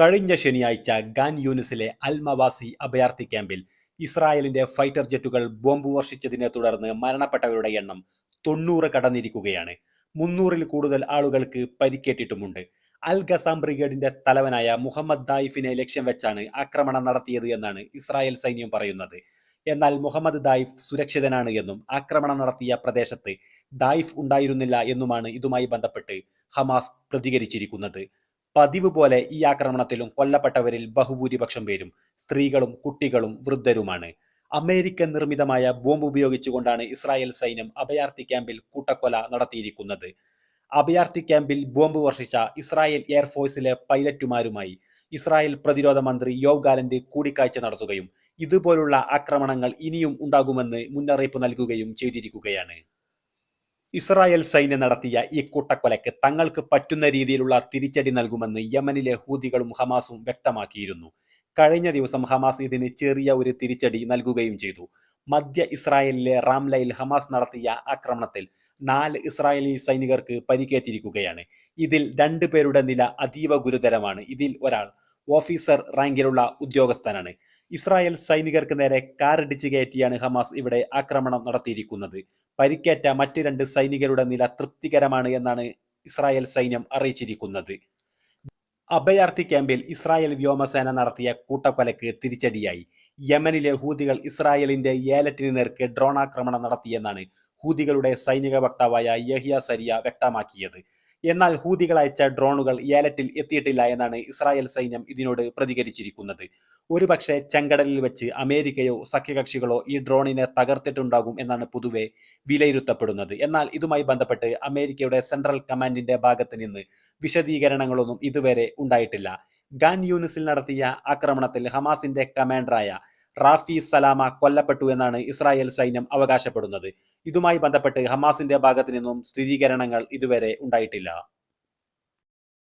കഴിഞ്ഞ ശനിയാഴ്ച ഗാൻ യൂനിസിലെ അൽമവാസി അഭയാർത്ഥി ക്യാമ്പിൽ ഇസ്രായേലിന്റെ ഫൈറ്റർ ജെറ്റുകൾ ബോംബ് വർഷിച്ചതിനെ തുടർന്ന് മരണപ്പെട്ടവരുടെ എണ്ണം തൊണ്ണൂറ് കടന്നിരിക്കുകയാണ്. മുന്നൂറിൽ കൂടുതൽ ആളുകൾക്ക് പരിക്കേറ്റിട്ടുമുണ്ട്. അൽ ഗസാം ബ്രിഗേഡിന്റെ തലവനായ മുഹമ്മദ് ദായിഫിനെ ലക്ഷ്യം വെച്ചാണ് ആക്രമണം നടത്തിയത് എന്നാണ് ഇസ്രായേൽ സൈന്യം പറയുന്നത്. എന്നാൽ മുഹമ്മദ് ദായിഫ് സുരക്ഷിതനാണ് എന്നും ആക്രമണം നടത്തിയ പ്രദേശത്ത് ദായിഫ് ഉണ്ടായിരുന്നില്ല എന്നുമാണ് ഇതുമായി ബന്ധപ്പെട്ട് ഹമാസ് പ്രതികരിച്ചിരിക്കുന്നത്. പതിവ് പോലെ ഈ ആക്രമണത്തിലും കൊല്ലപ്പെട്ടവരിൽ ബഹുഭൂരിപക്ഷം പേരും സ്ത്രീകളും കുട്ടികളും വൃദ്ധരുമാണ്. അമേരിക്കൻ നിർമ്മിതമായ ബോംബ് ഉപയോഗിച്ചുകൊണ്ടാണ് ഇസ്രായേൽ സൈന്യം അഭയാർത്ഥി ക്യാമ്പിൽ കൂട്ടക്കൊല നടത്തിയിരിക്കുന്നത്. അഭയാർത്ഥി ക്യാമ്പിൽ ബോംബ് വർഷിച്ച ഇസ്രായേൽ എയർഫോഴ്സിലെ പൈലറ്റുമാരുമായി ഇസ്രായേൽ പ്രതിരോധ മന്ത്രി യോവ് ഗാലന്റ് കൂടിക്കാഴ്ച നടത്തുകയും ഇതുപോലുള്ള ആക്രമണങ്ങൾ ഇനിയും ഉണ്ടാകുമെന്ന് മുന്നറിയിപ്പ് നൽകുകയും ചെയ്തിരിക്കുകയാണ്. ഇസ്രായേൽ സൈന്യം നടത്തിയ ഈ കൂട്ടക്കൊലയ്ക്ക് തങ്ങൾക്ക് പറ്റുന്ന രീതിയിലുള്ള തിരിച്ചടി നൽകുമെന്ന് യമനിലെ ഹൂതികളും ഹമാസും വ്യക്തമാക്കിയിരുന്നു. കഴിഞ്ഞ ദിവസം ഹമാസ് ഇതിന് ചെറിയ ഒരു തിരിച്ചടി നൽകുകയും ചെയ്തു. മധ്യ ഇസ്രായേലിലെ റാംലയിൽ ഹമാസ് നടത്തിയ ആക്രമണത്തിൽ നാല് ഇസ്രായേലി സൈനികർക്ക് പരിക്കേറ്റിരിക്കുകയാണ്. ഇതിൽ രണ്ടു പേരുടെ നില അതീവ ഗുരുതരമാണ്. ഇതിൽ ഒരാൾ ഓഫീസർ റാങ്കിലുള്ള ഉദ്യോഗസ്ഥനാണ്. ഇസ്രായേൽ സൈനികർക്ക് നേരെ കാറിടിച്ച് കയറ്റിയാണ് ഹമാസ് ഇവിടെ ആക്രമണം നടത്തിയിരിക്കുന്നത്. പരിക്കേറ്റ മറ്റ് രണ്ട് സൈനികരുടെ നില തൃപ്തികരമാണ് എന്നാണ് ഇസ്രായേൽ സൈന്യം അറിയിച്ചിരിക്കുന്നത്. അഭയാർത്ഥി ക്യാമ്പിൽ ഇസ്രായേൽ വ്യോമസേന നടത്തിയ കൂട്ടക്കൊലയ്ക്ക് തിരിച്ചടിയായി. യമനിലെ ഹൂതികൾ ഇസ്രായേലിന്റെ ഏലറ്റിന് നേർക്ക് ഡ്രോൺ ആക്രമണം നടത്തിയെന്നാണ് ഹൂതികളുടെ സൈനിക വക്താവായ യഹിയ സരിയ വ്യക്തമാക്കിയത്. എന്നാൽ ഹൂതികൾ അയച്ച ഡ്രോണുകൾ ഏലറ്റിൽ എത്തിയിട്ടില്ല എന്നാണ് ഇസ്രായേൽ സൈന്യം ഇതിനോട് പ്രതികരിച്ചിരിക്കുന്നത്. ഒരുപക്ഷെ ചെങ്കടലിൽ വെച്ച് അമേരിക്കയോ സഖ്യകക്ഷികളോ ഈ ഡ്രോണിനെ തകർത്തിട്ടുണ്ടാകും എന്നാണ് പൊതുവെ വിലയിരുത്തപ്പെടുന്നത്. എന്നാൽ ഇതുമായി ബന്ധപ്പെട്ട് അമേരിക്കയുടെ സെൻട്രൽ കമാൻഡിന്റെ ഭാഗത്ത് നിന്ന് വിശദീകരണങ്ങളൊന്നും ഇതുവരെ ഉണ്ടായിട്ടില്ല. ഗാൻ യൂണിസിൽ നടത്തിയ ആക്രമണത്തിൽ ഹമാസിന്റെ കമാൻഡറായ റാഫി സലാമ കൊല്ലപ്പെട്ടു എന്നാണ് ഇസ്രായേൽ സൈന്യം അവകാശപ്പെടുന്നത്. ഇതുമായി ബന്ധപ്പെട്ട് ഹമാസിന്റെ ഭാഗത്തു നിന്നും സ്ഥിരീകരണങ്ങൾ ഇതുവരെ ഉണ്ടായിട്ടില്ല.